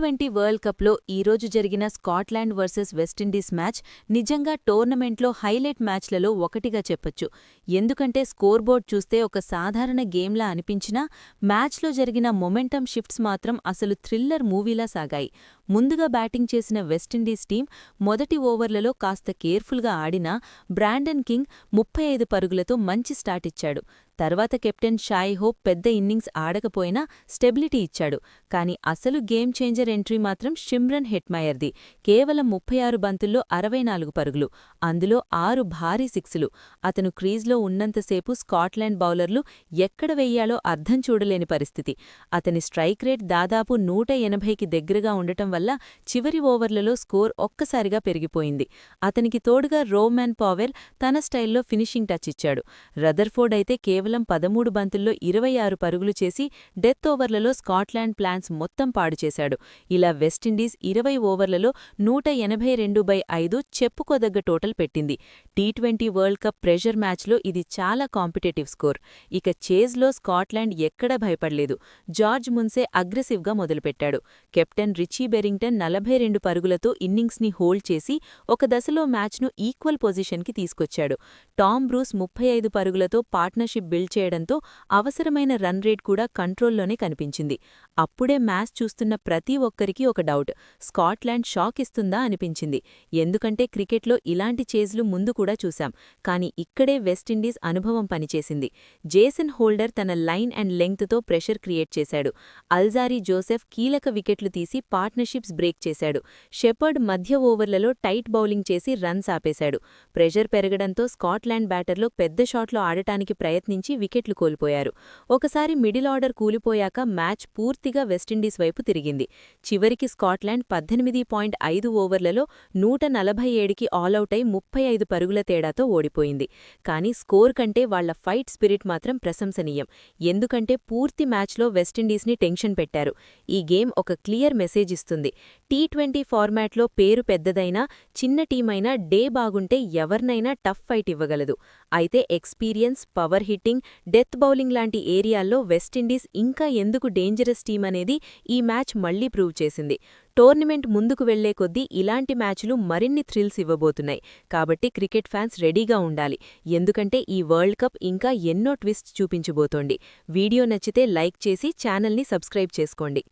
Twenty world కప్లో ఈరోజు జరిగిన స్కాట్లాండ్ వర్సెస్ వెస్టిండీస్ మ్యాచ్ నిజంగా టోర్నమెంట్లో హైలైట్ మ్యాచ్లలో ఒకటిగా చెప్పొచ్చు. ఎందుకంటే స్కోర్ బోర్డ్ చూస్తే ఒక సాధారణ గేమ్లా అనిపించినా మ్యాచ్లో జరిగిన మొమెంటం షిఫ్ట్స్ మాత్రం అసలు థ్రిల్లర్ మూవీలా సాగాయి. ముందుగా బ్యాటింగ్ చేసిన వెస్టిండీస్ టీం మొదటి ఓవర్లలో కాస్త కేర్ఫుల్గా ఆడినా బ్రాండన్ కింగ్ ముప్పై ఐదు పరుగులతో మంచి స్టార్ట్ ఇచ్చాడు. తర్వాత కెప్టెన్ షాయ్ హోప్ పెద్ద ఇన్నింగ్స్ ఆడకపోయినా స్టెబిలిటీ ఇచ్చాడు. కానీ అసలు గేమ్ చేంజర్ ఎంట్రీ మాత్రం షిమ్రన్ హెట్మయర్ది. కేవలం ముప్పై ఆరు బంతుల్లో అరవై నాలుగు పరుగులు. అందులో ఆరు భారీ సిక్సులు. అతను క్రీజ్లో ఉన్నంతసేపు స్కాట్లాండ్ బౌలర్లు ఎక్కడ వెయ్యాలో అర్థం చూడలేని పరిస్థితి. అతని స్ట్రైక్ రేట్ దాదాపు నూట ఎనభైకి దగ్గరగా ఉండటం వల్ల చివరి ఓవర్లలో స్కోర్ ఒక్కసారిగా పెరిగిపోయింది. అతనికి తోడుగా రోమ్యాన్ పావెల్ తన స్టైల్లో ఫినిషింగ్ టచ్ ఇచ్చాడు. రదర్ఫోర్డ్ అయితే కేవలం కేవలం పదమూడు బంతుల్లో ఇరవై ఆరు పరుగులు చేసి డెత్ ఓవర్లలో స్కాట్లాండ్ ప్లాన్స్ మొత్తం పాడు చేశాడు. ఇలా వెస్టిండీస్ ఇరవై ఓవర్లలో నూట ఎనభై రెండు బై ఐదు చెప్పుకోదగ్గ టోటల్ పెట్టింది. T twenty world cup pressure మ్యాచ్లో ఇది చాలా కాంపిటేటివ్ స్కోర్. ఇక చేజ్లో స్కాట్లాండ్ ఎక్కడా భయపడలేదు. జార్జ్ మున్సే అగ్రెసివ్గా మొదలుపెట్టాడు. కెప్టెన్ రిచీ బెరింగ్టన్ నలభై రెండు పరుగులతో ఇన్నింగ్స్ని హోల్డ్ చేసి ఒక దశలో మ్యాచ్ను ఈక్వల్ పొజిషన్కి తీసుకొచ్చాడు. టామ్ బ్రూస్ ముప్పై ఐదు పరుగులతో పార్ట్నర్షిప్ డ్రిల్ చేయడంతో అవసరమైన రన్ రేట్ కూడా కంట్రోల్లోనే కనిపించింది. అప్పుడే మ్యాచ్ చూస్తున్న ప్రతి ఒక్కరికి ఒక డౌట్. స్కాట్లాండ్ షాక్ ఇస్తుందా అనిపించింది. ఎందుకంటే క్రికెట్లో ఇలాంటి చేజ్లు ముందు కూడా చూశాం. కానీ ఇక్కడే వెస్టిండీస్ అనుభవం పనిచేసింది. జేసన్ హోల్డర్ తన లైన్ అండ్ లెంగ్త్తో ప్రెషర్ క్రియేట్ చేశాడు. అల్జారీ జోసెఫ్ కీలక వికెట్లు తీసి పార్ట్నర్షిప్స్ బ్రేక్ చేశాడు. షెపర్డ్ మధ్య ఓవర్లలో టైట్ బౌలింగ్ చేసి రన్స్ ఆపేశాడు ప్రెషర్ పెరగడంతో స్కాట్లాండ్ బ్యాటర్లో పెద్ద షాట్లు ఆడటానికి ప్రయత్నించి నుంచి వికెట్లు కోల్పోయారు. ఒకసారి మిడిల్ ఆర్డర్ కూలిపోయాక మ్యాచ్ పూర్తిగా వెస్టిండీస్ వైపు తిరిగింది. చివరికి స్కాట్లాండ్ పద్దెనిమిది పాయింట్ ఐదు ఓవర్లలో నూట నలభై ఏడుకి ఆలౌట్ అయి ముప్పై ఐదు పరుగుల తేడాతో ఓడిపోయింది. కానీ స్కోర్ కంటే వాళ్ళ ఫైట్ స్పిరిట్ మాత్రం ప్రశంసనీయం. ఎందుకంటే పూర్తి మ్యాచ్లో వెస్టిండీస్ని టెన్షన్ పెట్టారు. ఈ గేమ్ ఒక క్లియర్ మెసేజ్ ఇస్తుంది. టీ ట్వంటీ ఫార్మాట్లో పేరు పెద్దదైనా చిన్న టీమైనా డే బాగుంటే ఎవరినైనా టఫ్ ఫైట్ ఇవ్వగలదు. అయితే experience power hitting death bowling లాంటి ఏరియాల్లో వెస్టిండీస్ ఇంకా ఎందుకు డేంజరస్ టీం అనేది ఈ మ్యాచ్ మళ్ళీ ప్రూవ్ చేసింది. టోర్నమెంట్ ముందుకు వెళ్ళే కొద్దీ ఇలాంటి మ్యాచ్లు మరిన్ని థ్రిల్స్ ఇవ్వబోతున్నాయి. కాబట్టి క్రికెట్ ఫ్యాన్స్ రెడీగా ఉండాలి. ఎందుకంటే ఈ వరల్డ్ కప్ ఇంకా ఎన్నో ట్విస్ట్ చూపించబోతోంది. వీడియో నచ్చితే లైక్ చేసి ఛానల్ని సబ్స్క్రైబ్ చేసుకోండి.